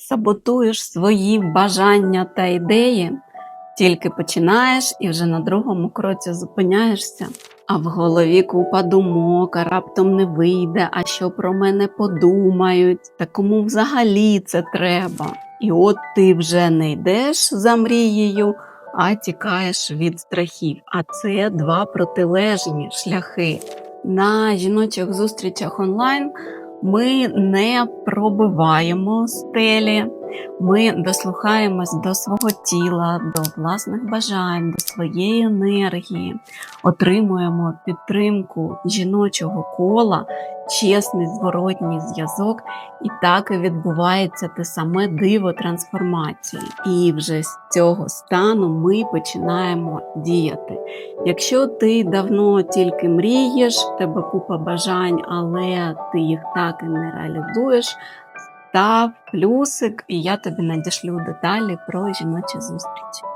саботуєш свої бажання та ідеї, тільки починаєш і вже на другому кроці зупиняєшся. А в голові купа думок, а раптом не вийде, а що про мене подумають, та кому взагалі це треба. І от ти вже не йдеш за мрією, а тікаєш від страхів. А це два протилежні шляхи. На жіночих зустрічах онлайн ми не пробиваємо стелі, ми дослухаємось до свого тіла, до власних бажань, до своєї енергії, отримуємо підтримку жіночого кола, чесний зворотній зв'язок, і так і відбувається те саме диво трансформації. І вже з цього стану ми починаємо діяти. Якщо ти давно тільки мрієш, в тебе купа бажань, але ти їх так і не реалізуєш, став плюсик, і я тобі надішлю деталі про жіночі зустрічі.